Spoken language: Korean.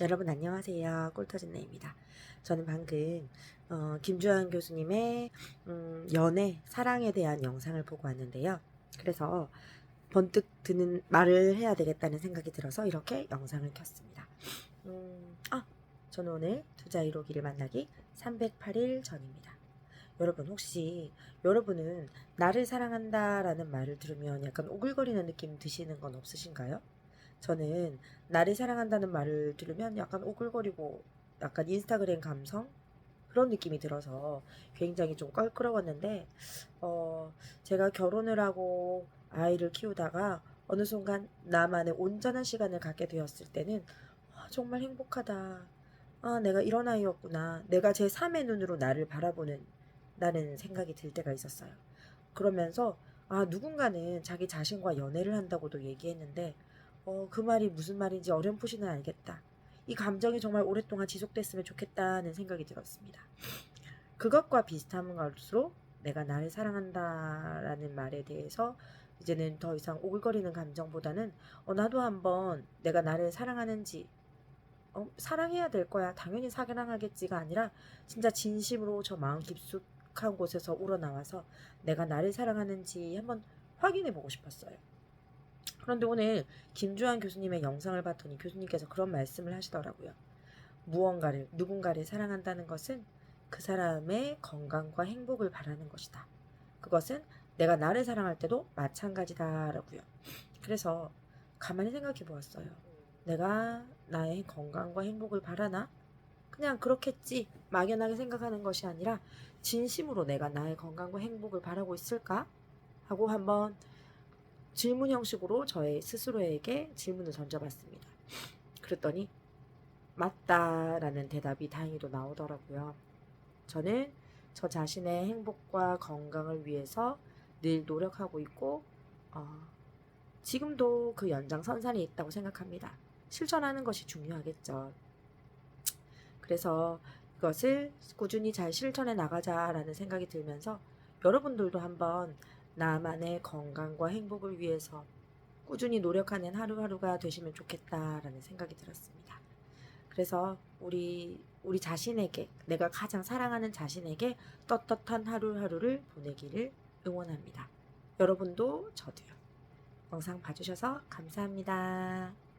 여러분 안녕하세요. 꿀터진네입니다. 저는 방금 어, 김주환 교수님의 음, 연애, 사랑에 대한 영상을 보고 왔는데요. 그래서 번뜩 드는 말을 해야 되겠다는 생각이 들어서 이렇게 영상을 켰습니다. 음, 아, 저는 오늘 투자 1호기를 만나기 308일 전입니다. 여러분 혹시 여러분은 나를 사랑한다라는 말을 들으면 약간 오글거리는 느낌 드시는 건 없으신가요? 저는 나를 사랑한다는 말을 들으면 약간 오글거리고 약간 인스타그램 감성 그런 느낌이 들어서 굉장히 좀 껄끄러웠는데 어 제가 결혼을 하고 아이를 키우다가 어느 순간 나만의 온전한 시간을 갖게 되었을 때는 아, 정말 행복하다. 아, 내가 이런 아이였구나. 내가 제 3의 눈으로 나를 바라보는 나는 생각이 들 때가 있었어요. 그러면서 아, 누군가는 자기 자신과 연애를 한다고도 얘기했는데 어, 그 말이 무슨 말인지 어렴풋이는 알겠다. 이 감정이 정말 오랫동안 지속됐으면 좋겠다는 생각이 들었습니다. 그것과 비슷한 것으로 내가 나를 사랑한다라는 말에 대해서 이제는 더 이상 오글거리는 감정보다는 어, 나도 한번 내가 나를 사랑하는지 어, 사랑해야 될 거야. 당연히 사랑하겠지가 아니라 진짜 진심으로 저 마음 깊숙한 곳에서 우러나와서 내가 나를 사랑하는지 한번 확인해 보고 싶었어요. 그런데 오늘 김주환 교수님의 영상을 봤더니 교수님께서 그런 말씀을 하시더라고요. 무언가를, 누군가를 사랑한다는 것은 그 사람의 건강과 행복을 바라는 것이다. 그것은 내가 나를 사랑할 때도 마찬가지다라고요. 그래서 가만히 생각해 보았어요. 내가 나의 건강과 행복을 바라나? 그냥 그렇겠지. 막연하게 생각하는 것이 아니라 진심으로 내가 나의 건강과 행복을 바라고 있을까? 하고 한번 질문 형식으로 저의 스스로에게 질문을 던져봤습니다. 그랬더니 맞다라는 대답이 다행히도 나오더라고요. 저는 저 자신의 행복과 건강을 위해서 늘 노력하고 있고 어, 지금도 그 연장선상에 있다고 생각합니다. 실천하는 것이 중요하겠죠. 그래서 이것을 꾸준히 잘 실천해 나가자라는 생각이 들면서 여러분들도 한번 나만의 건강과 행복을 위해서 꾸준히 노력하는 하루하루가 되시면 좋겠다라는 생각이 들었습니다. 그래서 우리 우리 자신에게 내가 가장 사랑하는 자신에게 떳떳한 하루하루를 보내기를 응원합니다. 여러분도 저도요. 영상 봐주셔서 감사합니다.